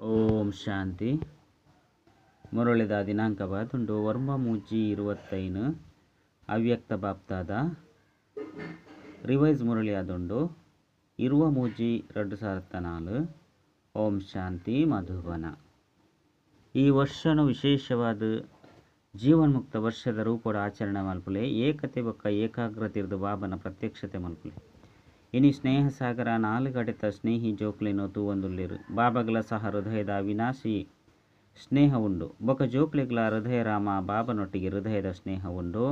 ಓಂ ಶಾಂತಿ. ಮುರಳಿದ ದಿನಾಂಕ ಬಾದುಂಡು ವರ್ಮ ಮೂಜಿ ಇರುವತ್ತೈನು. ಅವ್ಯಕ್ತ ಬಾಪ್ತಾದ. ರಿವೈಸ್ ಮುರಳಿ ಆದುಂಡು ಇರುವ ಮೂಜಿ ಎರಡು ಸಾವಿರದ ನಾಲ್ಕು ಓಂ ಶಾಂತಿ ಮಧುಬನ ಈ ವರ್ಷನು ವಿಶೇಷವಾದ ಜೀವನ್ಮುಕ್ತ ವರ್ಷದ ರೂಪದ ಆಚರಣೆ ಮಲ್ಪುಲೆ ಏಕತೆ ಬಕ್ಕ ಏಕಾಗ್ರತೆ ಇರ್ದು ಬಾಬನ ಪ್ರತ್ಯಕ್ಷತೆ ಮಲ್ಪುಲೆ. ಇನಿ ಸ್ನೇಹ ಸಾಗರ ನಾಲ್ಗಡೆತ ಸ್ನೇಹಿ ಜೋಕ್ಲೆನೋ ತೂವೊಂದುಲ್ಲೆರು ಬಾಬಗಳ ಸಹ ಹೃದಯದ ವಿನಾಶಿ ಸ್ನೇಹ ಉಂಡು ಬೊಕ ಜೋಕ್ಲೆಗಳ ಹೃದಯ ರಾಮ, ಬಾಬನೊಟ್ಟಿಗೆ ಹೃದಯದ ಸ್ನೇಹ ಉಂಡು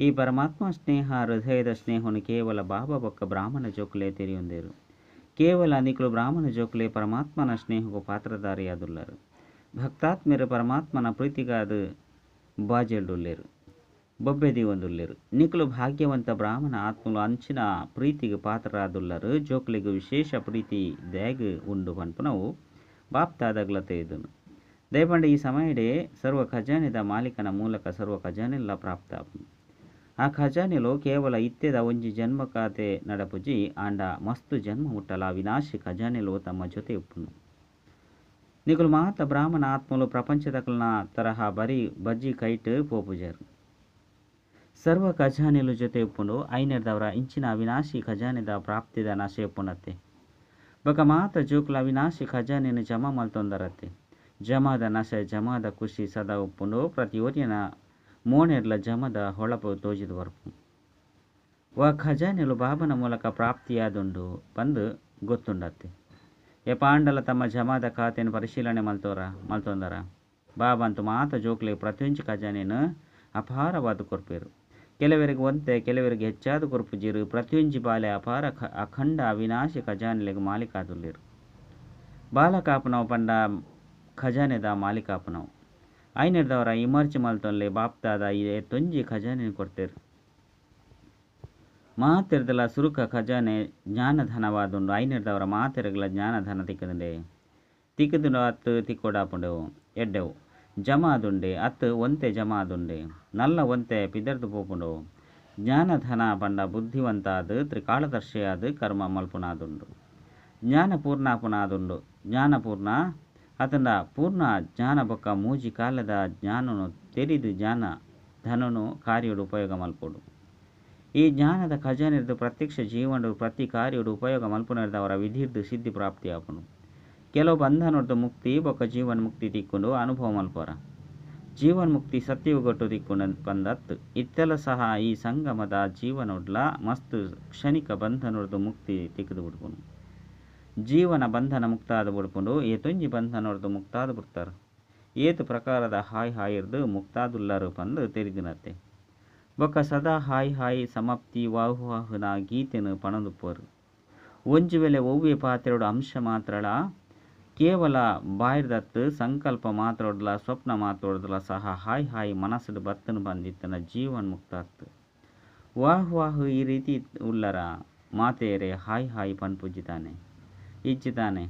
ಈ ಪರಮಾತ್ಮ ಸ್ನೇಹ, ಹೃದಯದ ಸ್ನೇಹವನ್ನು ಕೇವಲ ಬಾಬಾ ಬೊಕ್ಕ ಬ್ರಾಹ್ಮಣ ಜೋಕ್ಲೆ ತೆರೆಯೊಂದೇರು. ಕೇವಲ ಅನಿಕಲು ಬ್ರಾಹ್ಮಣ ಜೋಕ್ಲೆ ಪರಮಾತ್ಮನ ಸ್ನೇಹಕ್ಕೂ ಪಾತ್ರಧಾರಿಯಾದುಲ್ಲರು ಭಕ್ತಾತ್ಮೆರು ಪರಮಾತ್ಮನ ಪ್ರೀತಿಗಾದ ಬಾಜೆಲ್ಡುಲ್ಲೆರು ಬೊಬ್ಬೆದಿ ಒಂದುಲ್ಲೆರು ನಿಕಲು ಭಾಗ್ಯವಂತ ಬ್ರಾಹ್ಮಣ ಆತ್ಮಲು ಅಂಚಿನ ಪ್ರೀತಿಗೆ ಪಾತ್ರರಾದುಲ್ಲರು ಜೋಕ್ಲಿಗೆ ವಿಶೇಷ ಪ್ರೀತಿ ದ್ಯಾಗ್ ಉಂಡು ಪನ್ಪುನವು ಬಾಪ್ತಾದಗ್ಲ ತೆಯ್ದುನು ದಯಪಂಡ ಈ ಸಮಯಡೆ ಸರ್ವ ಖಜಾನೆದ ಮಾಲೀಕನ ಮೂಲಕ ಸರ್ವ ಖಜಾನೆಲ್ಲ ಪ್ರಾಪ್ತ ಆ ಖಜಾನೆಲು ಕೇವಲ ಇತ್ತೆದ ಒಂಜಿ ಜನ್ಮ ಖಾತೆ ನಡಪುಜಿ ಆಂಡ ಮಸ್ತು ಜನ್ಮ ಮುಟ್ಟಲ ವಿನಾಶಿ ಖಜಾನೆಲು ತಮ್ಮ ಜೊತೆ ಉಪ್ಪುನು ನಿಕುಲು ಮಾತ ಬ್ರಾಹ್ಮಣ ಆತ್ಮಲು ಪ್ರಪಂಚದಕಲ್ನ ತರಹ ಬರೀ ಬಜ್ಜಿ ಕೈಟ್ ಪೋಪುಜರು ಸರ್ವ ಖಜಾನೆಲು ಜೊತೆ ಉಪ್ಪುಂಡು ಐನೆರ್ದವರ ಇಂಚಿನ ಅವಿನಾಶಿ ಖಜಾನೆದ ಪ್ರಾಪ್ತಿದ ನಶೆ ಉಪ್ಪುನತ್ತೆ ಬೊಕ ಮಾತ ಜೋಕುಲ ಅವಿನಾಶಿ ಖಜಾನೆನು ಜಮಾ ಮಲ್ತೊಂದರತ್ತೆ. ಜಮಾದ ನಶ, ಜಮಾದ ಖುಷಿ ಸದಾ ಉಪ್ಪುಂಡು ಪ್ರತಿ ಒರಿಯನ ಮೋನೆರ್ಲ ಜಮದ ಹೊಳಪು ತೋಜಿದು ಬರ್ಪು. ವ ಖಜಾನೆಲು ಬಾಬನ ಮೂಲಕ ಪ್ರಾಪ್ತಿಯಾದುಂಡು ಬಂದು ಗೊತ್ತುಂಡತ್ತೆ. ಎ ಪಾಂಡಲ ತಮ್ಮ ಜಮಾದ ಖಾತೆಯನ್ನು ಪರಿಶೀಲನೆ ಮಲ್ತೋರ, ಮಲ್ತೊಂದರ. ಬಾಬಂತು ಮಾತ ಜೋಕ್ಲೆ ಪ್ರತಿಯೊಂದು ಖಜಾನೆಯನ್ನು ಅಪಾರವಾದ ಕೊರ್ಪೇರು. ಕೆಲವರಿಗೆ ಒಂತೆ, ಕೆಲವರಿಗೆ ಹೆಚ್ಚಾದ ಕೊರ್ಪುಜಿರು ಪ್ರತಿಯೊಂಜಿ ಬಾಲೆ ಅಪಾರ ಅಖಂಡ ಅವಿನಾಶಿ ಖಜಾನೆಲೆಗೆ ಬಾಲ ಬಾಲಕಾಪನವು ಪಂಡ ಖಜಾನೆದ ಮಾಲೀಕಾಪನವು. ಐನೆರ್ದವರ ಇಮರ್ಚಿ ಮಲ್ತೊನ್ಲೆ ಬಾಪ್ತಾದ ಇದೆ ತೊಂಜಿ ಖಜಾನೆ ಕೊಡ್ತೇರು. ಮಾತೆರ್ದಲ ಸುರುಕ ಖಜಾನೆ ಜ್ಞಾನಧನವಾದುಂಡು, ಐನೆರ್ದವರ ಮಾತೆರಗಲ ಜ್ಞಾನಧನ ತಿಕ್ಕದಂಡೆ. ತಿಕ್ಕದುಂಡು ಅತ್ತು ತಿಕ್ಕೊಡಾಪುಂಡೆವು, ಎಡ್ಡೆವು. ಜಮಾದುಂಡೆ ಅತ್ ಒಂತೆ ಜಮಾದುಂಡೆ, ನಲ್ಲ ಒಂತೆ ಪಿದರ್ದು ಪೋಪುಂಡು. ಜ್ಞಾನಧನ ಪಂಡ ಬುದ್ಧಿವಂತಾದ ತ್ರಿಕಾಳದರ್ಶಿಯಾದ ಕರ್ಮ ಮಲ್ಪುನಾದುಂಡು. ಜ್ಞಾನಪೂರ್ಣಾಪುನಾದುಂಡು. ಜ್ಞಾನಪೂರ್ಣ, ಅತಂಡ ಪೂರ್ಣ ಜ್ಞಾನ ಬೊಕ್ಕ ಮೂಜಿ ಕಾಲದ ಜ್ಞಾನನು, ತೆರಿದು ಜ್ಞಾನ ಧನನು ಕಾರ್ಯಡು ಉಪಯೋಗ ಮಲ್ಪುಡು. ಈ ಜ್ಞಾನದ ಖಜಾನೆರ್ದು ಪ್ರತ್ಯಕ್ಷ ಜೀವನಡು ಪ್ರತಿ ಕಾರ್ಯಡು ಉಪಯೋಗ ಮಲ್ಪುನರ್ದವರ ವಿಧಿರ್ದು ಸಿದ್ಧಿ ಪ್ರಾಪ್ತಿಯಾಪುನು ಕೆಲವು ಬಂಧನದ ಮುಕ್ತಿ ಬೊಕ ಜೀವನ್ ಮುಕ್ತಿ ತಿಕ್ಕೊಂಡು ಅನುಭವ ಮಲ್ಪರ ಜೀವನ್ ಮುಕ್ತಿ ಸತ್ಯವುಗೊಟ್ಟು ತಿಕ್ಕೊಂಡು ಬಂದತ್ತು ಇತ್ತೆಲ್ಲ ಸಹ ಈ ಸಂಗಮದ ಜೀವನೊಡ್ಲ ಮಸ್ತ್ ಕ್ಷಣಿಕ ಬಂಧನದ ಮುಕ್ತಿ ತಿಕ್ಕದು ಬಿಡ್ಕೊಂಡು ಜೀವನ ಬಂಧನ ಮುಕ್ತಾದ ಬಿಡ್ಕೊಂಡು ಏತೊಂಜಿ ಬಂಧನೊಡ್ದು ಮುಕ್ತಾದ ಬಿಡ್ತಾರೆ. ಏತು ಪ್ರಕಾರದ ಹಾಯ್ ಹಾಯಿರ್ದು ಮುಕ್ತಾದುಲ್ಲರು ಬಂದು ತೆರಿದಿನತ್ತೆ. ಬೊಕ್ಕ ಸದಾ ಹಾಯ್ ಹಾಯ್ ಸಮಾಪ್ತಿ ವಾಹುವಾಹುನ ಗೀತೆನು ಪಣದುಪ್ಪರು. ಒಂಜು ವೇಳೆ ಒವ್ವೆ ಪಾತ್ರೆಡು ಅಂಶ ಮಾತ್ರಳ ಕೇವಲ ಬಾಯಿರ್ದತ್ತು ಸಂಕಲ್ಪ ಮಾತ್ರೊಡ್ಲ ಸ್ವಪ್ನ ಮಾತ್ರೊಡ್ಲ ಸಹ ಹಾಯ್ ಹಾಯ್ ಮನಸ್ಸು ಬತ್ತನ ಬಂದಿತ್ತನ ಜೀವನ್ ಮುಕ್ತಾತ್ತು ವಾಹ್ ವಾಹ್ ಈ ರೀತಿ ಉಳ್ಳರ ಮಾತೆಯರೆ ಹಾಯ್ ಹಾಯ್ ಪನ್ಪುಜ್ಜಿತಾನೆ ಇಚ್ಚಿತಾನೆ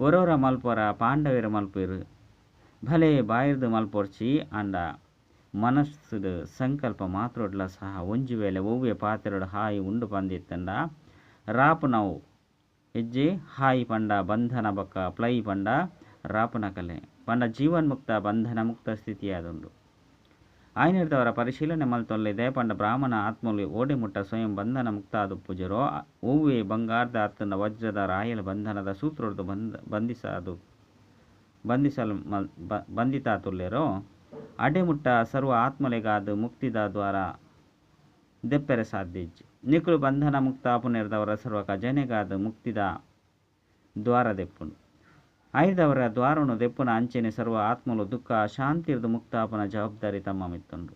ಒರೋರ ಮಲ್ಪರ, ಪಾಂಡವರ ಮಲ್ಪಿರು, ಭಲೆ ಬಾಯಿರ್ದು ಮಲ್ಪೊರ್ಚಿ ಅಂಡ ಮನಸ್ಸುಡು ಸಂಕಲ್ಪ ಮಾತ್ರೊಡ್ಲ ಸಹ ಒಂಜಿ ವೇಳೆ ಒವ್ವೆ ಪಾತ್ರೆಡು ಹಾಯ್ ಉಂಡು ಬಂದಿತ್ತಂಡ ರಾಪ್ ನಾವು ಹೆಜ್ಜೆ ಹಾಯಿ ಪಂಡ, ಬಂಧನ ಬಕ್ಕ, ಪ್ಲೈ ಪಂಡ, ರಾಪನ ಕಲೆ. ಪಂಡ ಜೀವನ್ಮುಕ್ತ ಬಂಧನ ಮುಕ್ತ ಸ್ಥಿತಿಯಾದುಂಡು. ಆಯ್ನಿರ್ದವರ ಪರಿಶೀಲನೆ ಮಲ್ತೊಲ್ಲಿದೆ ಪಂಡ ಬ್ರಾಹ್ಮಣ ಆತ್ಮಲು ಓಡೆ ಮುಟ್ಟ ಸ್ವಯಂ ಬಂಧನ ಮುಕ್ತ ಪೂಜರೋ, ಹೂವೆ ಬಂಗಾರದ ಅತ್ತನ ವಜ್ರದ ರಾಯಲ ಬಂಧನದ ಸೂತ್ರೊಡ್ದು ಬಂಧ, ಬಂಧಿಸದು, ಬಂಧಿಸಲು ಮಲ್ ತುಲ್ಯರೋ ಅಡೆಮುಟ್ಟ ಸರ್ವ ಆತ್ಮಲೆಗಾದು ಮುಕ್ತಿದ ದ್ವಾರ ದೆಪ್ಪೆರೆ ಸಾಧ್ಯಜ್ಜಿ ನಿಕುಲು ಬಂಧನ ಮುಕ್ತ ಸರ್ವ ಖಜನೆಗಾದ ಮುಕ್ತಿದ ದ್ವಾರ ದೆಪ್ಪುನು. ಐದವರ ದ್ವಾರನು ದೆಪ್ಪುನ ಅಂಚೆನೆ ಸರ್ವ ಆತ್ಮಲು ದುಃಖ ಶಾಂತಿರ್ದು ಮುಕ್ತಾಪನ ಜವಾಬ್ದಾರಿ ತಮ್ಮ ಮಿತ್ತುಂಡು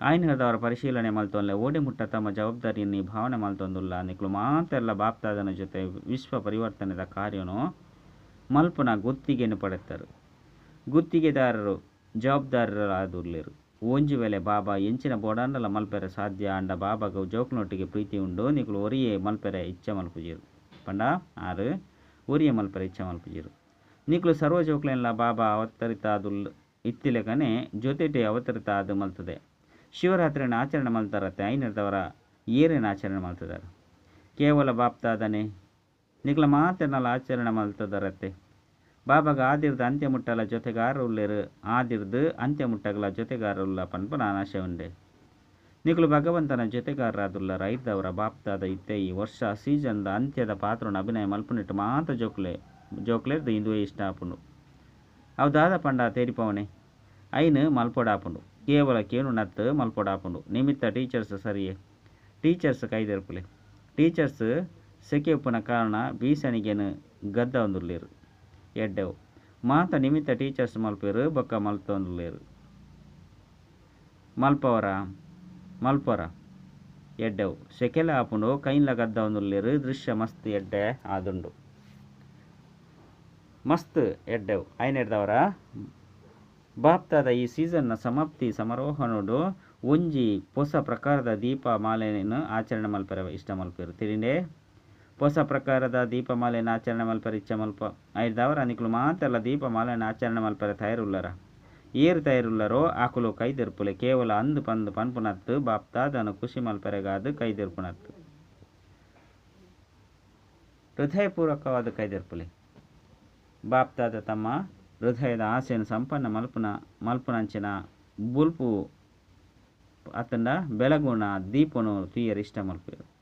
ಆಯ್ನಿರದವರ ಪರಿಶೀಲನೆ ಮಲ್ತೊನ್ಲೆ ಓಡಿ ಮುಟ್ಟ ತಮ್ಮ ಜವಾಬ್ದಾರಿಯನ್ನು ಭಾವನೆ ಮಲ್ತೊಂದುಲ್ಲ ನಿಕ್ಲು ಮಾತೆಲ್ಲ ಬಾಪ್ತಾದನ ಜೊತೆ ವಿಶ್ವ ಪರಿವರ್ತನೆದ ಕಾರ್ಯನು ಮಲ್ಪುನ ಗುತ್ತಿಗೆಯನ್ನು ಪಡೆತ್ತರು. ಗುತ್ತಿಗೆದಾರರು ಜವಾಬ್ದಾರರಾದುರ್ಲೇರು. ಒಂಜಿ ವೇಳೆ ಬಾಬಾ ಎಂಚಿನ ಬೋಡಾಂಡಲ ಮಲ್ಪೆರೆ ಸಾಧ್ಯ ಅಂಡ ಬಾಬಾಗ ಜೋಕ್ನೊಟ್ಟಿಗೆ ಪ್ರೀತಿ ಉಂಡು ನಿಕುಲು ಒರಿಯೇ ಮಲ್ಪೆರೆ ಇಚ್ಛೆ ಮಲ್ಪುಜಿರು. ಪಂಡ? ಆರು. ಒರಿಯೆ ಮಲ್ಪೆರೆ ಇಚ್ಛೆ ಮಲ್ಪುಜಿರು. ನಿಕುಲು ಸರ್ವ ಜೋಕ್ಲೆಲ್ಲ ಬಾಬಾ ಅವತರಿತಾದುಲ್ ಇತ್ತಿಲೆಗನೆ ಜೊತೆಟೆ ಅವತರಿತ ಅದು ಮಲ್ತದೆ. ಶಿವರಾತ್ರಿನ ಆಚರಣೆ ಮಲ್ತಾರತ್ತೆ ಐನದವರ ಏರಿನ ಆಚರಣೆ ಮಲ್ತದಾರ. ಕೇವಲ ಬಾಪ್ತಾದನೆ. ನಿಕ್ಲ ಮಾತೆನಲ್ಲ ಆಚರಣೆ ಮಲ್ತದರತ್ತೆ. ಆದಿರ್ದ ಅಂತ್ಯ ಮುಟ್ಟಲ ಜೊತೆಗಾರರುಲ್ಲೇರು ಆದಿರ್ದು ಅಂತ್ಯ ಮುಟ್ಟಗಲ ಜೊತೆಗಾರರುಲ್ಲ ಪನ್ಪನ ಆಶೆ ಉಂಡೆ. ನಿಗುಲು ಭಗವಂತನ ಜೊತೆಗಾರರಾದುಲ್ಲ ರೈತವರ ಬಾಪ್ತಾದ ಇತ್ತೆ ಈ ವರ್ಷ ಸೀಸನ್ದ ಅಂತ್ಯದ ಪಾತ್ರನ ಅಭಿನಯ ಮಲ್ಪುನಿಟ್ಟು ಮಾತ್ರ ಜೋಕ್ಲೆ, ಜೋಕ್ಲೆರ್ದು ಇಂದುವೆ ಇಷ್ಟ ಆಪುಂಡು ಅವು ದಾದ ಪಂಡ ತೇರಿಪವನೆ ಐನು ಮಲ್ಪೊಡಾಪುಂಡು. ಕೇವಲ ಕೇನು ನತ್ತು ಮಲ್ಪೊಡಾಪುಂಡು. ನಿಮಿತ್ತ ಟೀಚರ್ಸ್ ಸರಿಯೇ? ಟೀಚರ್ಸ್ ಕೈದೆರ್ಪುಲೆ. ಟೀಚರ್ಸ್ ಸೆಕೆ ಉಪ್ಪುನ ಕಾರಣ ಬೀಸಣಿಗೆನು ಗದ್ದ ಒಂದುರ್ಲೇರು ಎಡ್ಡೆವು. ಮಾತ ನಿಮಿತ್ತ ಟೀಚರ್ಸ್ ಮಲ್ಪೇರು, ಬೊಕ್ಕ ಮಲ್ತೊಂದುಲ್ಲೇರು ಮಲ್ಪವರ, ಮಲ್ಪರ, ಎಡ್ಡೆವು. ಸೆಕೆಲ ಆಪುಂಡು ಕೈನ್ಲ ಗದ್ದ ಒಂದುಲ್ಲೇರು ದೃಶ್ಯ ಮಸ್ತ್ ಎಡ್ಡೆ ಆದುಂಡು. ಮಸ್ತ್ ಎಡ್ಡೆವು. ಐನೆಡ್ದವರ, ಬಾಪ್ತಾದ ಈ ಸೀಸನ್ನ ಸಮಾಪ್ತಿ ಸಮಾರೋಹನುಡು ಒಂಜಿ ಹೊಸ ಪ್ರಕಾರದ ದೀಪ ಮಾಲೆಯನ್ನು ಆಚರಣೆ ಮಲ್ಪರ ಇಷ್ಟ ಮಲ್ಪರು. ತಿರಿಂಡೆ. ಹೊಸ ಪ್ರಕಾರದ ದೀಪಮಾಲೆಯನ್ನು ಆಚರಣೆ ಮಲ್ಪರ ಇಚ್ಛ ಮಲ್ಪ. ಐದವರ ಮಾತಲ್ಲ ಮಾತೆಲ್ಲ ದೀಪಮಾಲೆಯನ್ನು ಆಚರಣೆ ಮಲ್ಪರ ತಯಾರುಲ್ಲರ ಏರು ತಯಾರುಲ್ಲರೋ ಆಕುಲು ಕೈದೆರ್ಪುಲೆ ಕೇವಲ ಅಂದು ಪಂದು ಪನ್ಪುನತ್ತು, ಬಾಪ್ತಾದನು ಖುಷಿ ಮಲ್ಪರೆಗಾದು ಕೈದೆರ್ಪುನತ್ತು. ಹೃದಯಪೂರ್ವಕವಾದ ಕೈದೆರ್ಪುಲೆ. ಬಾಪ್ತಾದ ತಮ್ಮ ಹೃದಯದ ಆಸೆಯನ್ನು ಸಂಪನ್ನ ಮಲ್ಪುನ, ಮಲ್ಪುನಂಚಿನ ಬುಲ್ಪು ಅತ್ತಂಡ ಬೆಳಗುಣ ದೀಪನು ತೀಯರು ಇಷ್ಟ ಮಲ್ಪರು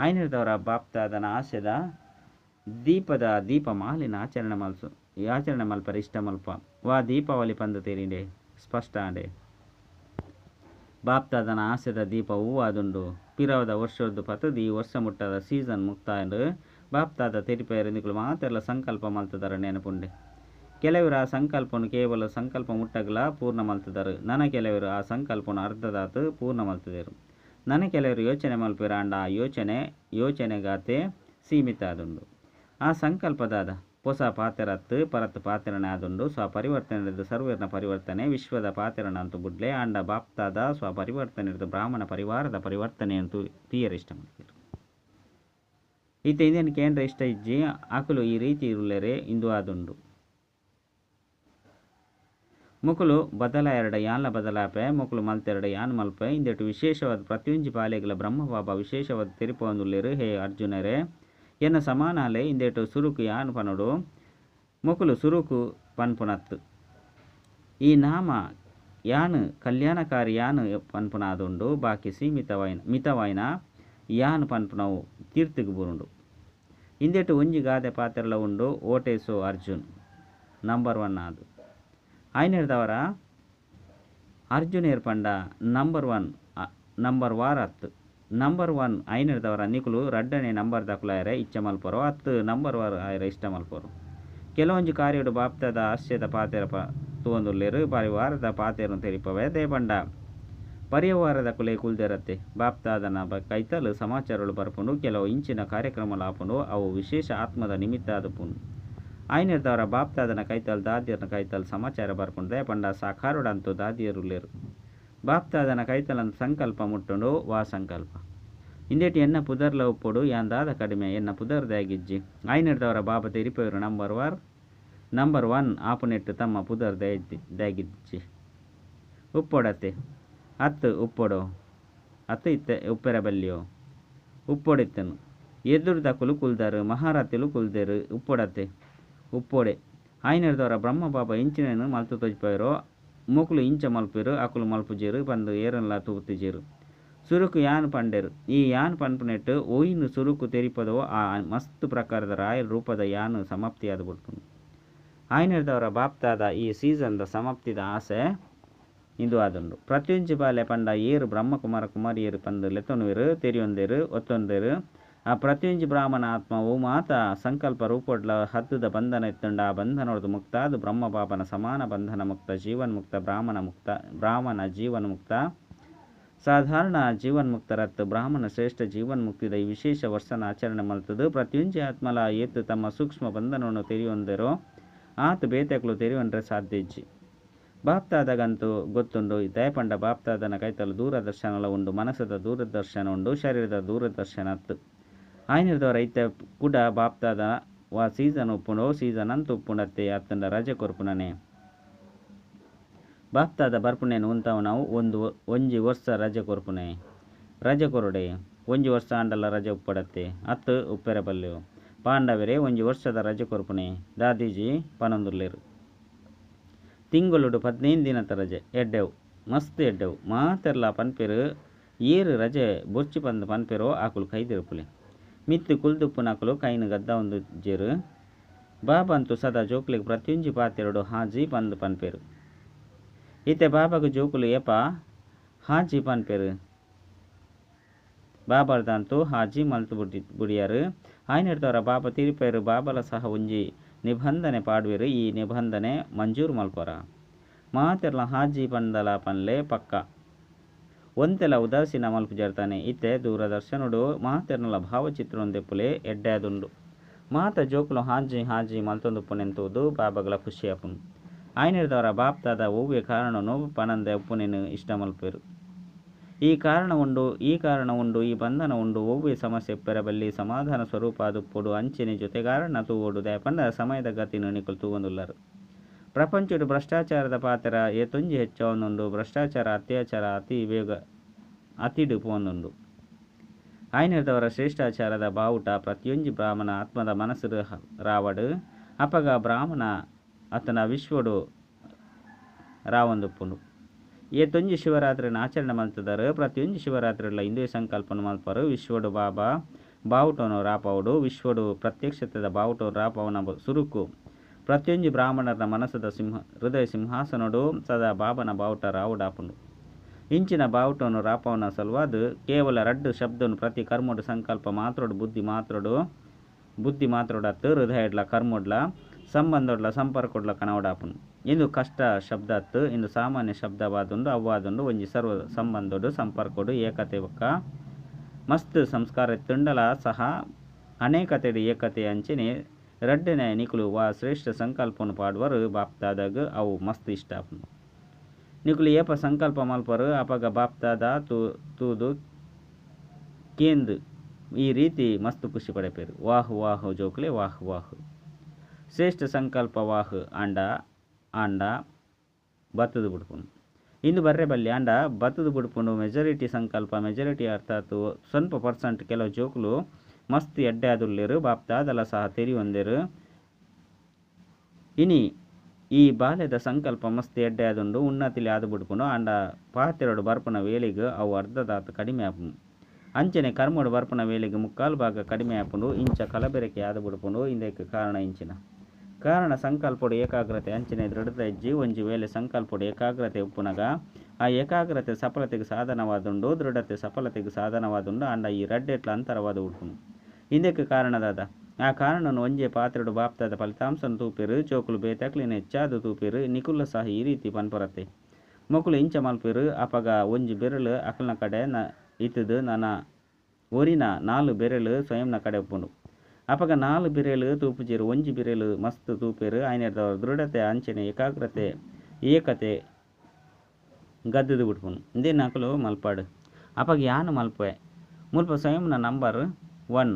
ಐನರದವರ ಬಾಪ್ತಾದನ ಆಸೆದ ದೀಪದ ದೀಪ ಮಾಲಿನ ಆಚರಣೆ ಮಲ್ಸು. ಈ ಆಚರಣೆ ಮಲ್ಪರ ಇಷ್ಟ ಮಲ್ಪ. ವಾ ದೀಪಾವಳಿ ಪಂದ ತೇರಿಂಡೆ. ಸ್ಪಷ್ಟ ಅಂಡೆ. ಬಾಪ್ತಾದನ ಆಸೆದ ದೀಪ ಹೂವಾದುಂಡು ಪಿರವದ ವರ್ಷದ್ದು ಪತದಿ ವರ್ಷ ಮುಟ್ಟದ ಸೀಸನ್ ಮುಕ್ತಾಂಡು ಬಾಪ್ತಾದ ತೆರಿಪೆಯರಿಂದಿಗಳು ಮಾತೆಲ್ಲ ಸಂಕಲ್ಪ ಮಲ್ತದರ ನೆನಪುಂಡೆ. ಕೆಲವರು ಆ ಸಂಕಲ್ಪನ ಕೇವಲ ಸಂಕಲ್ಪ ಮುಟ್ಟಗಲ ಪೂರ್ಣ ಮಲ್ತದರು. ನನ ಕೆಲವರು ಆ ಸಂಕಲ್ಪನ ಅರ್ಧದಾತು ಪೂರ್ಣ ಮಲ್ತದರು. ನನ್ನ ಕೆಲವರು ಯೋಚನೆ ಮಲ್ಪಿರಾಂಡ ಆ ಯೋಚನೆ, ಯೋಚನೆಗಾತೆ ಸೀಮಿತ ಆದುಂಡು ಆ ಸಂಕಲ್ಪದಾದ ಹೊಸ ಪಾತ್ರರತ್ತು ಪರತ್ ಪಾತ್ರನೆ ಆದುಂಡು ಸ್ವ ಪರಿವರ್ತನೆ ಸರ್ವೇರ್ನ ಪರಿವರ್ತನೆ, ವಿಶ್ವದ ಪಾತ್ರನ ಅಂತೂ ಬುಡ್ಲೆ ಆಂಡ ಬಾಪ್ತಾದ ಸ್ವ ಪರಿವರ್ತನೆ ಬ್ರಾಹ್ಮಣ ಪರಿವಾರದ ಪರಿವರ್ತನೆ ಅಂತೂ ತೀಯರಿಷ್ಟ ಮಾಡ್ತಾರೆ ಈತ ಇಂದಿನ ಕೇಂದ್ರ ಇಷ್ಟ ಇಜ್ಜಿ? ಆಕಲು ಈ ರೀತಿ ಇರುಳ್ಳರೆ ಇಂದು ಆದುಂಡು ಬದಲ ಎರಡ ಯಾನ್ಲ ಬದಲಾಪೆ, ಮುಕುಲು ಮಲ್ತೆರಡ ಯಾನ್ ಮಲ್ಪೆ. ಇಂದೆಟು ವಿಶೇಷವಾದ ಪ್ರತಿಯೊಂಜಿ ಬಾಲೆಗಳ ಬ್ರಹ್ಮಬಾಬ ವಿಶೇಷವಾದ ತೆರಿಪೊಂದುಲ್ಲೇರು ಹೇ ಅರ್ಜುನರೇ, ಎನ್ನ ಸಮಾನಾಲೆ ಇಂದೆಟು ಸುರುಕು ಯಾನ್ ಪನುಡು? ಮುಕುಲು ಸುರುಕು ಪನ್ಪುನತ್ತು. ಈ ನಾಮ ಯಾನ್ ಕಲ್ಯಾಣಕಾರಿ ಯಾನ್ ಪನ್ಪುನಾದುಂಡು, ಬಾಕಿ ಸೀಮಿತವಾಯಿನ ಮಿತವಾಯಿನ ಯಾನ್ ಪನ್ಪುನವು ತೀರ್ಥಿಗೆ ಬುರುಂಡು. ಇಂದೆಟು ಒಂಜಿ ಗಾದೆ ಪಾತ್ರೆಲ ಉಂಡು ಓಟೇಸೋ ಅರ್ಜುನ್, ನಂಬರ್ ಒನ್ ಆದು. ಐನರ್ದವರ ಅರ್ಜುನ್ ಏರ್ಪಂಡ ನಂಬರ್ ಒನ್ ನಂಬರ್ ವಾರ್ ಹತ್ತು. ನಂಬರ್ ಒನ್ ಐನರ್ದವರ ನಿಕುಲು ರಡ್ಡನೆ ನಂಬರ್ ದಕುಲಾಯರೆ ಇಚ್ಛೆ ಮಲ್ಪರು ಹತ್ತು ನಂಬರ್ ವಾರ್ ಆಯ್ರ ಇಷ್ಟ ಮಲ್ಪರು ಕೆಲವೊಂದು ಕಾರ್ಯಡು ಬಾಪ್ತದ ಹಾಸ್ಯದ ಪಾತೆರ ಪ ತೂವೊಂದುಲ್ಲೆರು ಪರಿವಾರದ ಪಾತೆರನು ತೆರಿಪವೆ ದೇಬಂಡ. ಪರಿವಾರದ ಕುಲೆ ಕುಲ್ದೆರತ್ತೆ. ಬಾಪ್ತಾದನ ಕೈತಲು ಸಮಾಚಾರಗಳು ಬರ್ಪುಂಡು. ಕೆಲವು ಇಂಚಿನ ಕಾರ್ಯಕ್ರಮ ಲಾಪುಂಡು ಅವು ವಿಶೇಷ ಆತ್ಮದ ನಿಮಿತ್ತ ಆದುಪುಂಡು. ಆಯ್ನಿರ್ದವರ ಬಾಪ್ತಾದನ ಕೈತಲ್ ದಾದಿಯರ್ನ ಕೈತಲ್ ಸಮಾಚಾರ ಬರ್ಕೊಂಡು ಪಂಡ ಸಾಕಾರುಡಂತೂ ದಾದಿಯರು ಲೇರು ಬಾಪ್ತಾದನ ಕೈತಲನ ಸಂಕಲ್ಪ ಮುಟ್ಟುಂಡು, ವಾ ಸಂಕಲ್ಪ. ಇಂದೇಟಿ ಎನ್ನ ಪುದರ್ಲ ಉಪ್ಪುಡು, ಯಾಂದಾದ ಕಡಿಮೆ ಎನ್ನ ಪುದರ್ದಾಗಿಜ್ಜಿ ಆಯ್ನಿರ್ದವರ ಬಾಪ ತೆರಿಪವರು ನಂಬರ್ ವಾರ್, ನಂಬರ್ ಒನ್ ಆಪುನೆಟ್ಟು ತಮ್ಮ ಪುದರ್ ದೈಜ್ಜಿ ದಾಗಿಜ್ಜಿ ಉಪ್ಪೊಡತ್ತೆ. ಹತ್ತು ಉಪ್ಪೊಡು. ಹತ್ತು ಇತ್ತೆ ಉಪ್ಪೆರ ಬಲ್ಲಿಯೋ. ಉಪ್ಪೊಡಿತ್ತನು. ಎದುರು ಕುಲು ಕುಲ್ದರು ಮಹಾರಥಿಲು ಕುಲ್ದೇರು ಉಪ್ಪೊಡತ್ತೆ ಉಪ್ಪೊಡೆ ಬ್ರಹ್ಮ ಬ್ರಹ್ಮಬಾಬ ಇಂಚಿನೇನು ಮಲ್ತು ತೊಜ್ಪೋಯರು, ಮೂಕುಲು ಇಂಚ ಮಲ್ಪಿರು ಅಕುಲು ಮಲ್ಪುಜೇರು ಬಂದು ಏರನ್ಲ ತೂತಿಜೇರು ಸುರುಕು ಯಾನ್ ಪಂಡೆರು. ಈ ಯಾನ್ ಪನ್ಪುನೆಟ್ಟು ಒಯ್ನು ಸುರುಕು ತೆರಿಪದೋ ಆ ಮಸ್ತ್ ಪ್ರಕಾರದ ರಾಯಲ್ ರೂಪದ ಯಾನ್ ಸಮಾಪ್ತಿಯಾದ ಬಿಡ್ತು ಆಯ್ನರ್ದವರ ಬಾಪ್ತಾದ ಈ ಸೀಸನ್ದ ಸಮಾಪ್ತಿದ ಆಸೆ ಇಂದು ಆದುಂಡು ಪ್ರತಿಯೊಂಜಿ ಬಾಲೆ ಪಂಡ ಏರು ಬ್ರಹ್ಮಕುಮಾರ ಕುಮಾರಿಯರು ಪಂದು ಲೆತ್ತೊನುವೆರು ತೆರಿಯೊಂದೇರು, ಒತ್ತೊಂದೇರು ಆ ಪ್ರತಿಯೊಂಜಿ ಬ್ರಾಹ್ಮಣ ಆತ್ಮವು ಮಾತ ಸಂಕಲ್ಪ ರೂಪೊಡ್ಲ ಹದ್ದದ ಬಂಧನ ಎತ್ತುಂಡ ಆ ಬಂಧನೊಡ್ದು ಮುಕ್ತ ಅದು ಬ್ರಹ್ಮಬಾಬನ ಸಮಾನ ಬಂಧನ ಮುಕ್ತ ಜೀವನ್ ಮುಕ್ತ ಬ್ರಾಹ್ಮಣ ಮುಕ್ತ ಬ್ರಾಹ್ಮಣ ಜೀವನ್ ಮುಕ್ತ. ಸಾಧಾರಣ ಜೀವನ್ ಮುಕ್ತರತ್ತು ಬ್ರಾಹ್ಮಣ ಶ್ರೇಷ್ಠ ಜೀವನ್ ಮುಕ್ತಿದ ಈ ವಿಶೇಷ ವರ್ಷನ ಆಚರಣೆ ಮಲ್ತದು ಪ್ರತಿಯೊಂಜಿ ಆತ್ಮಲ ಏತು ತಮ್ಮ ಸೂಕ್ಷ್ಮ ಬಂಧನವನ್ನು ತೆರೆಯೊಂದರೋ ಆತ ಬೇತೆಕ್ಲು ತೆರೆಯೊಂಡ್ರೆ ಸಾಧ್ಯ ಇಜ್ಜಿ ಬಾಪ್ತಾದಗಂತೂ ಗೊತ್ತುಂಡು ದಯಪಂಡ ಬಾಪ್ತಾದನ ಕೈತಲು ದೂರದರ್ಶನಲ ಉಂಡು ಮನಸ್ಸದ ದೂರದರ್ಶನ ಉಂಡು ಶರೀರದ ದೂರದರ್ಶನ ಅತ್ತು. ಆಯ್ನಿರ್ದವರ ಐತೆ ಕೂಡ ಬಾಪ್ತಾದ ವಾ ಸೀಸನ್ ಉಪ್ಪುಂಡು ಸೀಸನ್ ಅಂತ ಉಪ್ಪುಂಡತ್ತೆ ಅತ್ತಂಡ ರಜೆ ಕೊರ್ಪುನನೆ. ಬಾಪ್ತಾದ ಬರ್ಪುಣೆನು ಉಂತವು ನಾವು ಒಂದು ಒಂಜಿ ವರ್ಷ ರಜೆ ಕೊರ್ಪುನೆ ರಜೆ ಕೊರುಡೆ, ಒಂಜಿ ವರ್ಷ ಆಂಡಲ ರಜೆ ಉಪ್ಪಡತ್ತೆ ಅತ್ತು ಉಪ್ಪೆರೆ ಬಲ್ಲೆವು ಪಾಂಡವರೇ ಒಂಜಿ ವರ್ಷದ ರಜೆ ಕೊರ್ಪುನೆ ದಾದೀಜಿ ಪನೊಂದುಲ್ಲೆರ್ ತಿಂಗಳುಡು ಪದ್ನೈದು ದಿನದ ರಜೆ, ಎಡ್ಡೆವು, ಮಸ್ತ್ ಎಡ್ಡೆವು. ಮಾತೆರ್ಲ ಪನ್ಪೆರ್, ಏರು ರಜೆ ಬೊರ್ಚಿ ಪಂದ್ ಪನ್ಪೆರೋ ಆಕುಲು ಕೈದಿರುಪುಲೆ. ಮಿತ್ತು ಕುಲ್ದುಪ್ಪುನಕುಲು ಕೈನ್ ಗದ್ದ ಒಂದು ಜೇರು. ಬಾಬಂತು ಸದಾ ಜೋಕ್ಲಿಗೆ ಪ್ರತಿಯೊಂಜಿ ಪಾತೆರಡು ಹಾಜಿ ಪಂದ್ ಪನ್ಪೆರು. ಇತ್ತೆ ಬಾಬಾಗ ಜೋಕುಲು ಏಪ ಹಾಜಿ ಪನ್ಪೆರು. ಬಾಬರ್ದಂತು ಹಾಜಿ ಮಲ್ತು ಬುಡಿ ಬುಡಿಯರು. ಆಯ್ನಿಡ್ದವರ ಬಾಬಾ ತಿರುಪೇರು ಬಾಬಲ ಸಹ ಒಂಜಿ ನಿಬಂಧನೆ ಪಾಡುವೆರು. ಈ ನಿಬಂಧನೆ ಮಂಜೂರು ಮಲ್ಪರ ಮಾತೆರ್ಲ ಹಾಜಿ ಪಂದಲ ಪನ್ಲೆ ಪಕ್ಕ. ಒಂತೆಲ ಉದಾಸೀನ ಮಲ್ಪು ಜರ್ತಾನೆ. ಇತ್ತೆ ದೂರದರ್ಶನುಡು ಮಾತೆರ್ನಲ ಭಾವಚಿತ್ರೊಂದೆಪ್ಪುಲೆ ಎಡ್ಡಾದುಂಡು ಮಾತ ಜೋಕುಲು ಹಾಜಿ ಹಾಜಿ ಪುನೆಂತುವುದು ಬಾಬಗಳ ಖುಷಿ ಅಪ್ಪುನು ಆಯ್ನಿರ್ದವರ ಬಾಪ್ತಾದ ಓವ್ಯ ಕಾರಣನು ಪನಂದೆ ಉಪ್ಪುನೆನು ಇಷ್ಟ ಮಲ್ಪೆರು. ಈ ಕಾರಣ ಉಂಡು ಈ ಕಾರಣ ಉಂಡು ಈ ಬಂಧನ ಉಂಡು ಒವ್ವೆ ಸಮಸ್ಯೆ ಪೆರಬಲ್ಲಿ ಸಮಾಧಾನ ಸ್ವರೂಪ ಅದುಪ್ಪುಡು ಅಂಚಿನ ಜೊತೆಗಾರಣ ತೂವೋಡು ದಯಪಂಡ ಸಮಯದ ಗತಿನ ನಿಕುಲು ತೂವೊಂದುಲ್ಲರು. ಪ್ರಪಂಚಡು ಭ್ರಷ್ಟಾಚಾರದ ಪಾತ್ರ ಏತೊಂಜಿ ಹೆಚ್ಚವೊಂದುಂಡು ಭ್ರಷ್ಟಾಚಾರ, ಅತ್ಯಾಚಾರ, ಅತಿ ವೇಗ, ಅತಿಡು ಪೋಂದುಂಡು ಆಯ್ನದವರ ಶ್ರೇಷ್ಠಾಚಾರದ ಬಾವುಟ ಪ್ರತಿಯೊಂಜಿ ಬ್ರಾಹ್ಮಣ ಆತ್ಮದ ಮನಸ್ಸು ರಾವಡು, ಅಪಗ ಬ್ರಾಹ್ಮಣ ಅತನ ವಿಶ್ವಡು ರಾವೊಂದುಪ್ಪುಂಡು. ಏತೊಂಜಿ ಶಿವರಾತ್ರಿನ ಆಚರಣೆ ಮಲ್ತದರು, ಪ್ರತಿಯೊಂಜಿ ಶಿವರಾತ್ರಿಲ ಹಿಂದೂ ಸಂಕಲ್ಪನ ಮಲ್ಪರು, ವಿಶ್ವಡು ಬಾಬಾ ಬಾವುಟನು ರಾಪವುಡು, ವಿಶ್ವಡು ಪ್ರತ್ಯಕ್ಷತೆದ ಬಾವುಟ ರಾಪವನ ಸುರುಕು. ಪ್ರತಿಯೊಂಜಿ ಬ್ರಾಹ್ಮಣರ ಮನಸ್ಸದ ಸಿಂಹ, ಹೃದಯ ಸಿಂಹಾಸನಡು ಸದಾ ಬಾಬನ ಬಾವುಟ ರಾವುಡಾಪುಂಡು ಇಂಚಿನ ಬಾವುಟನು ರಾಪವನ ಸಲುವಾದ ಕೇವಲ ರಡ್ಡು ಶಬ್ದನು ಪ್ರತಿ ಕರ್ಮೋಡು ಸಂಕಲ್ಪ ಮಾತ್ರೊಡು, ಬುದ್ಧಿ ಮಾತ್ರೊಡು, ಬುದ್ಧಿ ಮಾತ್ರೊಡತ್ತು ಹೃದಯಡ್ಲ ಕರ್ಮೊಡ್ಲ, ಸಂಬಂಧೊಡ್ಲ ಸಂಪರ್ಕೊಡ್ಲ ಕನವಡಾಪುಂಡು ಇಂದು ಕಷ್ಟ ಶಬ್ದತ್ತು ಇಂದು ಸಾಮಾನ್ಯ ಶಬ್ದವಾದುಂಡು ಅವ್ವಾದುಂಡು ಒಂಜಿ ಸರ್ವ ಸಂಬಂಧೋಡು, ಸಂಪರ್ಕೊಡು, ಏಕತೆ ಒಕ್ಕ, ಮಸ್ತ್ ಸಂಸ್ಕಾರ ತುಂಡಲ ಸಹ ಅನೇಕತೆಡು ಏಕತೆ ಅಂಚನೆ ರಡ್ಡನೆ ನಿಕುಲು ವಾ ಶ್ರೇಷ್ಠ ಸಂಕಲ್ಪನು ಪಾಡುವರು ಬಾಪ್ತಾದಾಗ ಅವು ಮಸ್ತ್ ಇಷ್ಟ ನಿಕುಲು ಏಪ ಸಂಕಲ್ಪ ಮಲ್ಪರು ಅಪಗ ಬಾಪ್ತಾದ ತೂ, ತೂದು ಕೇಂದ್ ಈ ರೀತಿ ಮಸ್ತ್ ಖುಷಿ ಪಡೆಪೇರು. ವಾಹ್ ವಾಹ್, ಜೋಕ್ಲೆ, ವಾಹ್ ವಾಹ್. ಶ್ರೇಷ್ಠ ಸಂಕಲ್ಪ ವಾಹ್ ಆಂಡ ಆಂಡ ಬತ್ತದ ಬಿಡ್ಕೊಂಡು ಇಂದು ಬರ್ರೆ ಬಲ್ಲಿ ಆಂಡ ಬತ್ತದ ಬಿಡ್ಕೊಂಡು ಮೆಜಾರಿಟಿ ಸಂಕಲ್ಪ ಮೆಜಾರಿಟಿ ಅರ್ಥಾತ್ ಸ್ವಲ್ಪ ಪರ್ಸೆಂಟ್ ಕೆಲವು ಜೋಕುಲು ಎಡ್ಡೆ ಆದುಲ್ಲೇರು ಬಾಪ್ತಾದಲ ಸಹ ತೆರಿ ಹೊಂದೇರು ಇನಿ ಈ ಬಾಲ್ಯದ ಸಂಕಲ್ಪ ಮಸ್ತ್ ಎಡ್ಡೆ ಆದುಂಡು ಉನ್ನತಿಲಿ ಆದು ಬಿಡ್ಕೊಂಡು ಆಂಡ ಪಾತೆರಡು ಬರ್ಪುನ ವೇಲಿಗೆ ಅವು ಅರ್ಧದಾತ ಕಡಿಮೆ ಆಪುನು ಅಂಚನೆ ಕರ್ಮಡು ಬರ್ಪನ ವೇಲಿಗೆ ಮುಕ್ಕಾಲು ಭಾಗ ಕಡಿಮೆ ಆಪುಂಡು, ಇಂಚ ಕಲಬೆರಕೆ ಆದು ಬಿಡ್ಕೊಂಡು ಇಂದಕ್ಕೆ ಕಾರಣ ಇಂಚಿನ. ಕಾರಣ ಸಂಕಲ್ಪಡು ಏಕಾಗ್ರತೆ, ಅಂಚನೆ ದೃಢತೆ ಇಜ್ಜಿ, ಒಂಜಿ ವೇಳೆ ಸಂಕಲ್ಪಡು ಏಕಾಗ್ರತೆ ಉಪ್ಪುನಗ, ಆ ಏಕಾಗ್ರತೆ ಸಫಲತೆಗೆ ಸಾಧನವಾದುಂಡು, ದೃಢತೆ ಸಫಲತೆಗೆ ಸಾಧನವಾದುಂಡು ಅಂಡ ಈ ರಡ್ಡೆಟ್ಲ ಅಂತರವಾದ ಉಡ್ಪುನು ಇಂದಕ್ಕೆ ಕಾರಣದಾದ. ಆ ಕಾರಣನು ಒಂಜೆ ಪಾತ್ರೆಡು ಬಾಪ್ತಾದ ಫಲಿತಾಂಶನ ತೂಪೇರು, ಚೋಕುಲು ಬೇತಕ್ಲಿನ ಹೆಚ್ಚಾದ ತೂಪೇರು, ನಿಕುಲ ಸಹ ಈ ರೀತಿ ಪನ್ಪರತೆ. ಮೊಕುಲು ಇಂಚ ಮಲ್ಪೇರು, ಅಪಗ ಒಂಜಿ ಬೆರಳು ಅಕಲ್ನ ಕಡೆ ನ ಇತ್ತದು ನನ್ನ ಒರಿನ ನಾಲ್ಕು ಬೆರಳು ಸ್ವಯಂನ ಕಡೆ ಉಪ್ಪುಂಡು ಅಪಗ ನಾಲ್ಕು ಬಿರೇಲು ತೂಪುಜಿರು, ಒಂಜಿ ಬಿರೇಲು ಮಸ್ತ್ ತೂಪೇರು ಆಯ್ನೆರ್ದವರು ದೃಢತೆ, ಅಂಚನೆ, ಏಕಾಗ್ರತೆ, ಏಕತೆ ಗದ್ದದು ಬಿಟ್ಪುನು ಇಂದೇ ನಕಲು ಮಲ್ಪಾಡು. ಅಪಗ ಯಾನು ಮಲ್ಪೆ ಮುಲ್ಪ ಸ್ವಯಂನ ನಂಬರ್ ಒನ್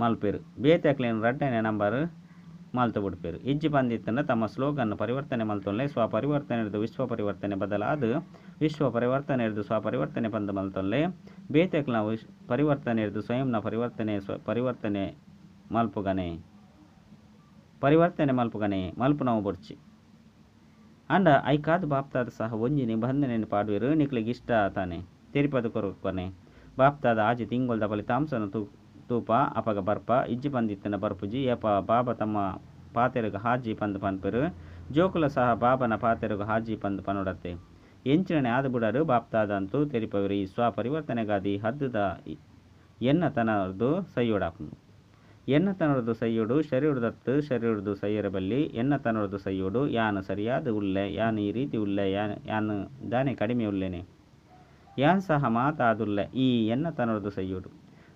ಮಲ್ಪೇರು ಬೇತಾಕ್ಲೇನು ರಡ್ಡನೆ ನಂಬರ್ ಮಲ್ತು ಬಿಡ್ಪೇರು. ಇಜ್ಜಿ ಬಂದಿತ್ತಂದ್ರೆ ತಮ್ಮ ಸ್ಲೋಗನ್ ಪರಿವರ್ತನೆ ಮಲ್ತೊಲ್ಲೆ ಸ್ವ ಪರಿವರ್ತನೆ ಹಿಡಿದು ವಿಶ್ವ ಪರಿವರ್ತನೆ ಬದಲಾದ ವಿಶ್ವ ಪರಿವರ್ತನೆ ಹಿಡಿದು ಸ್ವ ಪರಿವರ್ತನೆ ಬಂದು ಮಲ್ತೊಲ್ಲೆ. ಬೇತಾಕ್ಲ ವಿಶ್, ಪರಿವರ್ತನೆ ಹಿಡಿದು ಸ್ವಯಂನ ಪರಿವರ್ತನೆ, ಸ್ವ, ಪರಿವರ್ತನೆ ಮಲ್ಪುಗನೆ ಪರಿವರ್ತನೆ ಮಲ್ಪುಗನೆ ಮಲ್ಪು ನಾವು ಬೊಡ್ಚಿ. ಅಂಡ ಐಕಾದ ಬಾಪ್ತಾದ ಸಹ ಒಂಜಿ ನಿಬಂಧನೆ ಪಾಡುವೆರು, ನಿಕ್ಲಿಗೆ ಇಷ್ಟ ತಾನೆ. ತೆರಿಪದ ಕೊರಕೊನೆ ಬಾಪ್ತಾದ ಆಜಿ ಬಲಿ ಫಲಿತಾಂಶನ ತೂ ತೂಪ ಅಪಗ ಬರ್ಪ, ಇಜ್ಜಿ ಬಂದಿತ್ತನ ಬರ್ಪುಜಿ ಏಪ ಬಾಬ ತಮ್ಮ ಪಾತೆರುಗ ಹಾಜಿ ಪಂದ್ ಪನ್ಪೆರು, ಜೋಕುಲ ಸಹ ಬಾಬನ ಪಾತೆರುಗ ಹಾಜಿ ಪಂದ್ ಪನೊಡತ್ತೆ. ಎಂಚಿನ ಆದ ಬುಡರು ಬಾಪ್ತಾದಂತೂ ತೆರಿಪವರು ಈ ಸ್ವ ಪರಿವರ್ತನೆಗಾದಿ ಹದ್ದುದ ಎನ್ನತನದು ಸೈಯೋಡಾಪನು ಎನ್ನತನರದು ಸೈಯುಡು ಶರೀರದತ್ತು ಶರೀರದು ಸೈಯರಬಲ್ಲಿ ಎನ್ನತನರದು ಸೈಯುಡು ಯಾನು ಸರಿಯಾದ ಉಲ್ಲೆ, ಯಾನು ಈ ರೀತಿ ಉಲ್ಲೆ, ಯಾನ್, ಯಾನು ದಾನೆ ಕಡಿಮೆ ಉಲ್ಲೆನೆ. ಯಾನ್ ಸಹ ಮಾತಾದುಲ್ಲೆ ಈ ಎನ್ನತನರದು ಸೈಯೋಡು.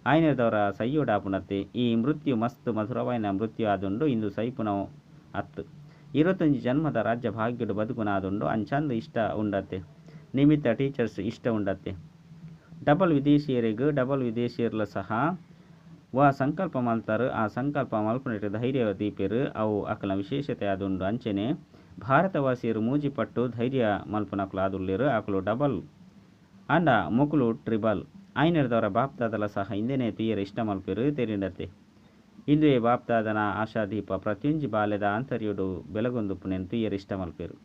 ಆಯ್ನದವರ ಸೈಯೋಡಾಪುನತ್ತೆ ಈ ಮೃತ್ಯು ಮಸ್ತ್ ಮಧುರವಾಯಿನ ಮೃತ್ಯು ಆದುಂಡು ಇಂದು ಸೈಪುನ ಅತ್ತು ಇರುವತ್ತೊಂದು ಜನ್ಮದ ರಾಜ್ಯ ಭಾಗ್ಯಡು ಬದುಕುನಾದುಂಡು ಅಂಚಂದ ಇಷ್ಟ ಉಂಡತ್ತೆ ನಿಮಿತ್ತ ಟೀಚರ್ಸ್ ಇಷ್ಟ ಉಂಡತ್ತೆ ಡಬಲ್ ವಿದೇಶಿಯರಿಗೂ ಡಬಲ್ ವಿದೇಶಿಯರ್ಲ ಸಹ ವ ಸಂಕಲ್ಪ ಮಲ್ತಾರು. ಆ ಸಂಕಲ್ಪ ಮಲ್ಪನಿಟ್ಟು ಧೈರ್ಯ ದೀಪೆರು. ಅವು ಅಕಲ ವಿಶೇಷತೆ ಆದುಂಡು ಅಂಚನೆ ಭಾರತವಾಸಿಯರು ಮೂಜಿಪಟ್ಟು ಧೈರ್ಯ ಮಲ್ಪನಕಲು ಅಕಲು ಡಬಲ್ ಅಂಡ ಮುಕುಲು ಟ್ರಿಬಲ್. ಆಯ್ನೆರ್ದವರ ಬಾಪ್ತಾದಲ ಸಹ ಹಿಂದೆನೇ ತೀಯರ ಇಷ್ಟ ತೆರಿನತೆ ಇಂದುವೆ ಬಾಪ್ತಾದನ ಆಶಾದೀಪ ಪ್ರತಿಯೊಂಜಿ ಬಾಲ್ಯದ ಆಂತರ್ಯುಡು ಬೆಳಗೊಂದುಪ್ಪುನೆನ್ ತುಯ್ಯರ್ ಇಷ್ಟ ಇತ್ತೆ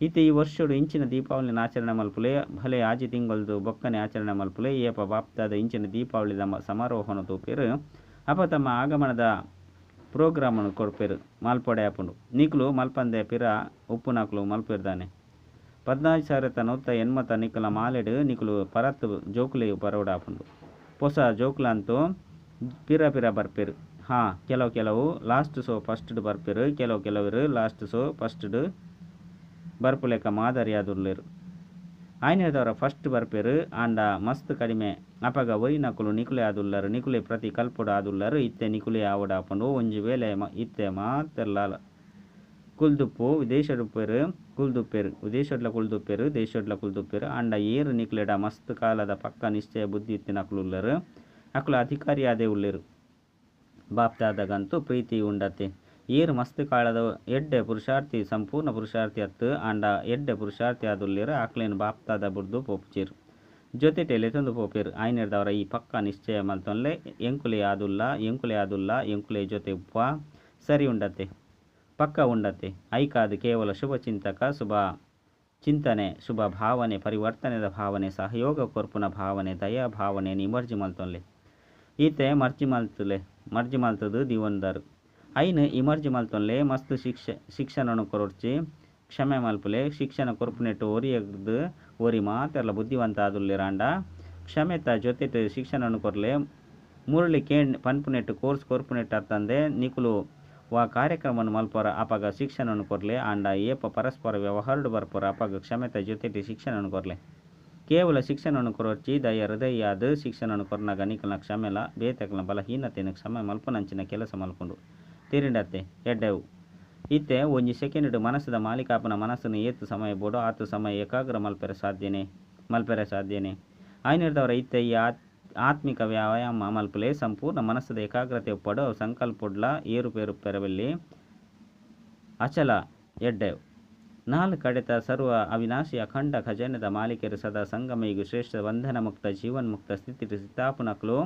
ಈತೆ ಈ ವರ್ಷಡು ಇಂಚಿನ ದೀಪಾವಳಿನ ಆಚರಣೆ ಮಲ್ಪುಲೆ, ಭಲೆ ಆಜಿ ತಿಂಗಳದು ಬೊಕ್ಕನೆ ಆಚರಣೆ ಮಲ್ಪುಲೆ, ಏಪ ಬಾಪ್ತಾದ ಇಂಚಿನ ದೀಪಾವಳಿದ ಸಮಾರೋಹನ ತೂಪೇರು, ಅಪ ತಮ್ಮ ಆಗಮನದ ಪ್ರೋಗ್ರಾಮನ್ನು ಕೊಡ್ಪೇರು ಮಾಲ್ಪಡೆ ಆಪುಂಡು ನಿಕ್ಲು ಮಲ್ಪಂದೆ ಪಿರ ಉಪ್ಪು ನಾಕ್ಲು ಮಲ್ಪೆರ್ದಾನೆ. ಸಾವಿರ ನೂತ ಎನ್ಮತ್ತ ನಿಕ್ಕಲ ಮಾಲೆಡು ನಿಕುಲು ಪರತ್ ಜೋಕುಲೆ ಬರೋಡ ಆಪುಂಡು ಹೊಸ ಜೋಕುಲಂತೂ ಪಿರ ಪಿರ ಬರ್ಪೇರು. ಹಾಂ, ಕೆಲವು ಕೆಲವು ಲಾಸ್ಟ್ ಶೋ ಫಸ್ಟ್ ಬರ್ಪೇರು, ಕೆಲವು ಕೆಲವರು ಲಾಸ್ಟ್ ಶೋ ಫಸ್ಟ್ ಬರ್ಪುಲೆಕ್ಕ ಮಾದರಿ ಆದುರ್ಲೇರು ಆಯ್ನೆದವರ ಫಸ್ಟ್ ಬರ್ಪೇರು, ಆಂಡ ಮಸ್ತ್ ಕಡಿಮೆ ಅಪಗ ಒರಿ ನಕುಲು ನಿಕುಲೆ ಆದುಲ್ಲರು, ನಿಕುಲೆ ಪ್ರತಿ ಕಲ್ಪುಡು ಆದುಲ್ಲರು, ಇತ್ತೆ ನಿಕುಲೆ ಆವಡ ಆಪಂಡು ಒಂಜಿ ವೇಲೆ ಇತ್ತೆ ಮಾತೆರ್ಲ ಕುಲ್ದುಪ್ಪು ವಿದೇಶಡುಪ್ಪೇರು ಕುಲ್ದುಪ್ಪೇರು ವಿದೇಶಡ್ಲ ಕುಲ್ದುಪ್ಪೇರು ದೇಶಡ್ಲ ಕುಲ್ದುಪ್ಪೇರು ಆಂಡ ಏರು ನಿಕ್ಲೆಡ ಮಸ್ತ್ ಕಾಲದ ಪಕ್ಕ ನಿಶ್ಚಯ ಬುದ್ಧಿ ಇತ್ತಿನ ಅಕ್ಲುಲ್ಲರು ಅಕ್ಲು ಅಧಿಕಾರಿ ಆದೇ ಉಳ್ಳೇರು. ಬಾಪ್ತಾದಾಗಂತೂ ಪ್ರೀತಿ ಉಂಡತೆ. ಏರು ಮಸ್ತ್ ಕಾಳದ ಎಡ್ಡೆ ಪುರುಷಾರ್ಥಿ, ಸಂಪೂರ್ಣ ಪುರುಷಾರ್ಥಿ ಅತ್ತು ಆಂಡ ಎಡ್ಡೆ ಪುರುಷಾರ್ಥಿ ಆದುಲ್ಲೇರು ಆಕ್ಲೇನು ಬಾಪ್ತಾದ ಬುರ್ದು ಪೋಪುಚೇರು. ಜೊತೆ ಟೆಲೆ ತಂದು ಪೋಪೇರು. ಆಯ್ನೆರ್ದವರ ಈ ಪಕ್ಕ ನಿಶ್ಚಯ ಮಲ್ತೊನ್ಲೆ, ಎಂಕುಲೆ ಆದುಲ್ಲ ಎಂಕುಲೆ ಆದುಲ್ಲ ಎಂಕುಲೆ ಜೊತೆ ಉಪ್ಪ, ಸರಿ ಉಂಡತೆ. ಪಕ್ಕ ಉಂಡತೆ ಐಕಾದು ಕೇವಲ ಶುಭ ಚಿಂತಕ, ಶುಭ ಚಿಂತನೆ, ಶುಭ ಭಾವನೆ, ಪರಿವರ್ತನೆದ ಭಾವನೆ, ಸಹಯೋಗ ಕೊರ್ಪುನ ಭಾವನೆ, ದಯಾ ಭಾವನೆ ನಿಮರ್ಜಿ ಮಲ್ತೊನ್ಲೆ. ಈತೆ ಮರ್ಜಿ ಮಲ್ತುಲೆ, ಮರ್ಜಿ ಮಲ್ತದು ದಿವಂದರು. ಐನ್ ಇಮರ್ಜಿ ಮಲ್ತೊನ್ಲೆ, ಮಸ್ತ್ ಶಿಕ್ಷ, ಶಿಕ್ಷಣನು ಕೊರೊಡ್ಚಿ, ಕ್ಷಮೆ ಮಲ್ಪುಲೆ, ಶಿಕ್ಷಣ ಕೊರ್ಪುನೆಟ್ಟು ಓರಿಯದು ಒರಿ ಮಾತೆಲ್ಲ ಬುದ್ಧಿವಂತ ಆದುಲ್ಲೆರಾಂಡ ಕ್ಷಮೆತ ಜೊತೆಟ್ ಶಿಕ್ಷಣನು ಕೊರ್ಲೆ, ಮುರುಳಿ ಕೇಣ್ ಪನ್ಪುನೆಟ್ಟು ಕೋರ್ಸ್ ಕೊರ್ಪುನೆಟ್ಟು ಅತ್ತಂದೆ ನಿಕುಲು ವಾ ಕಾರ್ಯಕ್ರಮವನ್ನು ಮಲ್ಪರ ಅಪಗ ಶಿಕ್ಷಣವನ್ನು ಕೊರ್ಲೆ ಆಂಡ ಏಪ ಪರಸ್ಪರ ವ್ಯವಹಾರಡು ಬರ್ಪರ ಅಪಗ ಕ್ಷಮೆತ ಜೊತೆಟಿ ಶಿಕ್ಷಣನು ಕೊರ್ಲೆ ಕೇವಲ ಶಿಕ್ಷಣವನ್ನು ಕೊರೊಚ್ಚಿ ದಯ ಹೃದಯಾದ ಶಿಕ್ಷಣವನ್ನು ಕೊರ್ನಾಗ ನಿಕಲ್ನ ಕ್ಷಮೆಲ ಬೇತಕ್ಲ ಬಲಹೀನತೆನ ಕ್ಷಮೆ ಮಲ್ಪನಂಚಿನ ಕೆಲಸ ಮಲ್ಕೊಂಡು ತಿರಿಂಡತ್ತೆ, ಎಡ್ಡೆವು. ಇತ್ತೆ ಒಂಜಿ ಸೆಕೆಂಡ್ ಮನಸ್ಸದ ಮಾಲೀಕಾಪನ ಮನಸ್ಸನ್ನು ಏತು ಸಮಯ ಬೋಡು, ಆತು ಸಮಯ ಏಕಾಗ್ರ ಮಲ್ಪೆರೆ ಸಾಧ್ಯನೆ ಮಲ್ಪೆರೆ ಸಾಧ್ಯನೆ. ಆಯ್ನಿರ್ದವರ ಇತ್ತೆ ಈ ಆತ್ ಆತ್ಮಿಕ ವ್ಯಾಯಾಮ ಮಲ್ಪಲೆ ಸಂಪೂರ್ಣ ಮನಸ್ಸದ ಏಕಾಗ್ರತೆ ಒಪ್ಪಡು ಸಂಕಲ್ಪುಡ್ಲ ಏರುಪೇರು ಪೆರವಲ್ಲಿ. ಅಚಲ ಎಡ್ಡೆವ್ ನಾಲ್ ಕಡೆತ ಸರ್ವ ಅವಿನಾಶಿ ಅಖಂಡ ಖಜಾನೆದ ಮಾಲೀಕರು ಸದಾ ಸಂಗಮಿಗೂ ಶ್ರೇಷ್ಠ ಬಂಧನ ಮುಕ್ತ ಜೀವನ್ಮುಕ್ತ ಸ್ಥಿತಿ ಸಿತಾಪುನಕ್ಲು,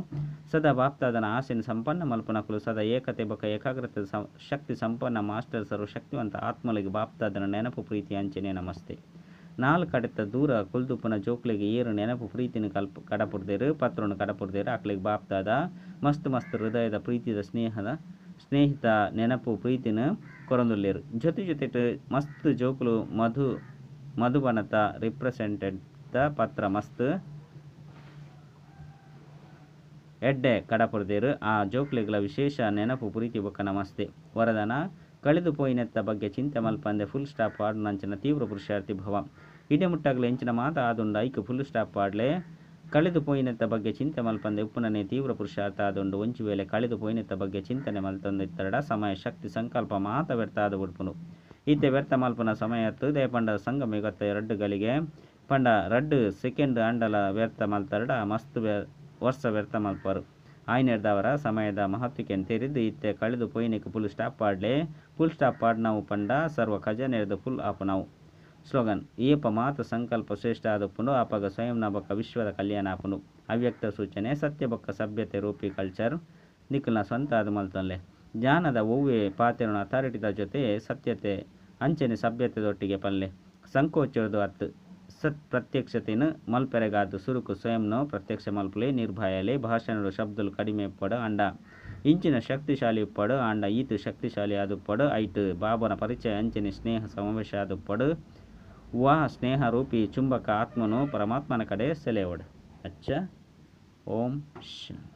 ಸದಾ ಬಾಪ್ತಾದನ ಆಸೆನ ಸಂಪನ್ನ ಮಲ್ಪುನಕ್ಲು, ಸದಾ ಏಕತೆ ಬಕ ಏಕಾಗ್ರತೆ ಶಕ್ತಿ ಸಂಪನ್ನ ಮಾಸ್ಟರ್ ಸರ್ವ ಶಕ್ತಿವಂತ ಆತ್ಮಲಿಗೆ ಬಾಪ್ತಾದನ ನೆನಪು ಪ್ರೀತಿ ಅಂಚನೆ ನಮಸ್ತೆ. ನಾಲ್ ಕಡೆತ ದೂರ ಕುಲ್ದುಪ್ಪನ ಜೋಕ್ಲಿಗೆ ಏರು ನೆನಪು ಪ್ರೀತಿನ ಕಲ್ಪ ಕಡಪುಡ್ದೇರು ಪತ್ರವನ್ನು ಕಡಪುಡ್ದೇರು ಅಕ್ಲಿಗೆ ಬಾಪ್ತಾದ, ಮಸ್ತ್ ಮಸ್ತ್ ಹೃದಯದ ಪ್ರೀತಿದ ಸ್ನೇಹದ ಸ್ನೇಹಿತ ನೆನಪು ಪ್ರೀತಿನ ಕೊರೊಂದುಲ್ಲೇರು. ಜೊತೆ ಜೊತೆ ಮಸ್ತ್ ಜೋಕುಲು ಮಧು ಮಧುಬನತ ರಿಪ್ರೆಸೆಂಟೆಡ್ ದ ಪತ್ರ ಮಸ್ತ್ ಎಡ್ಡೆ ಕಡಪುರ್ದೇರು. ಆ ಜೋಕ್ಲಿಗಳ ವಿಶೇಷ ನೆನಪು ಪ್ರೀತಿ ಬೊಕ್ಕ ನಮಸ್ತೆ. ವರದನ ಕಳೆದು ಪೋಯಿನೆತ್ತ ಬಗ್ಗೆ ಚಿಂತೆ ಮಲ್ಪಂದೆ ಫುಲ್ ಸ್ಟಾಪ್ ಆಡ್ ನಂಚಿನ ತೀವ್ರ ಪುರುಷಾರ್ಥಿ ಭವ. ಇಡೆ ಮುಟ್ಟಾಗಲೇ ಎಂಚಿನ ಮಾತ ಆದುಂಡು ಐಕ್ ಫುಲ್ ಸ್ಟಾಪ್ ಆಡ್ಲೆ ಕಳೆದು ಪೋಯಿನೆತ್ತ ಬಗ್ಗೆ ಚಿಂತೆ ಮಲ್ಪಂದೆ ಉಪ್ಪುನನೆ ತೀವ್ರ ಪುರುಷಾರ್ಥ ಆದುಂಡು ಒಂಚು ವೇಳೆ ಕಳೆದು ಪೋಯಿನೆತ್ತ ಬಗ್ಗೆ ಚಿಂತನೆ ಮಲ್ತೊಂದಿತ್ತರಡ ಸಮಯ ಶಕ್ತಿ ಸಂಕಲ್ಪ ಮಾತ ವ್ಯರ್ಥ ಆದು ಬಿಡ್ಪುನು. ಇತ್ತೆ ವ್ಯರ್ಥ ಮಲ್ಪನ ಸಮಯ ದೇ ಪಂಡ ಸಂಗಮ ಗಳಿಗೆ ಪಂಡ ರಡ್ಡು ಸೆಕೆಂಡ್ ಅಂಡಲ ವ್ಯರ್ಥ ಮಲ್ತರಡ ಮಸ್ತ್ ವರ್ಷ ವ್ಯರ್ಥ ಮಲ್ಪರು. ಆಯ್ನೆರ್ದವರ ಸಮಯದ ಮಹತ್ವಕ್ಕೆ ತೆರೆದು ಇತ್ತೆ ಕಳೆದು ಪೊಯ್ನಿಕ್ ಫುಲ್ ಸ್ಟಾಪ್ ಪಾಡ್ಲೆ. ಫುಲ್ ಸ್ಟಾಪ್ ಪಾಡ್ ನಾವು ಪಂಡ, ಸರ್ವ ಖಜಾನೆರ್ದು ಫುಲ್ ಆಪ್ ನಾವು. ಸ್ಲೋಗನ್, ಏಪ ಮಾತು ಸಂಕಲ್ಪ ಶ್ರೇಷ್ಠ ಆದಪ್ಪುಂಡು ಆಪಗ ಸ್ವಯಂ ನಬಕ ವಿಶ್ವದ ಕಲ್ಯಾಣ ಆಪನು ಅವ್ಯಕ್ತ ಸೂಚನೆ, ಸತ್ಯ ಬೊಕ್ಕ ಸಭ್ಯತೆ ರೂಪಿ ಕಲ್ಚರ್. ನಿಖಲ್ನ ಸ್ವಂತ ಅದು ಮಲ್ತಲ್ಲೆ ಜ್ಞಾನದ ಒವ್ವೆ ಪಾತ್ರನ ಅಥಾರಿಟಿದ ಜೊತೆ ಸತ್ಯತೆ, ಅಂಚನೆ ಸಭ್ಯತೆದೊಟ್ಟಿಗೆ ಪಲ್ಲೆ. ಸಂಕೋಚದು ಅತ್ತು ಸತ್ ಪ್ರತ್ಯಕ್ಷತೆನು ಮಲ್ಪೆರೆಗಾದು ಸುರುಕು ಸ್ವಯಂನೋ ಪ್ರತ್ಯಕ್ಷ ಮಲ್ಪಲೆ ನಿರ್ಭಯಲೆ ಭಾಷಣಡು ಶಬ್ದಲು ಕಡಿಮೆ ಪಡ ಅಂಡ. ಇಂಚಿನ ಶಕ್ತಿಶಾಲಿ ಪಡು ಅಂಡ, ಈತು ಶಕ್ತಿಶಾಲಿ ಆದು ಪಡು ಐಟು. ಬಾಬನ ಪರಿಚಯ ಅಂಚಿನ ಸ್ನೇಹ ಸಮಾವೇಶ ಆದು ಪಡು. ವಾ ಸ್ನೇಹ ರೂಪಿ ಚುಂಬಕ ಆತ್ಮನು ಪರಮಾತ್ಮನ ಕಡೆ ಸೆಲೆವಡ್. ಅಚ್ಚ. ಓಂ ಶಾಂತಿ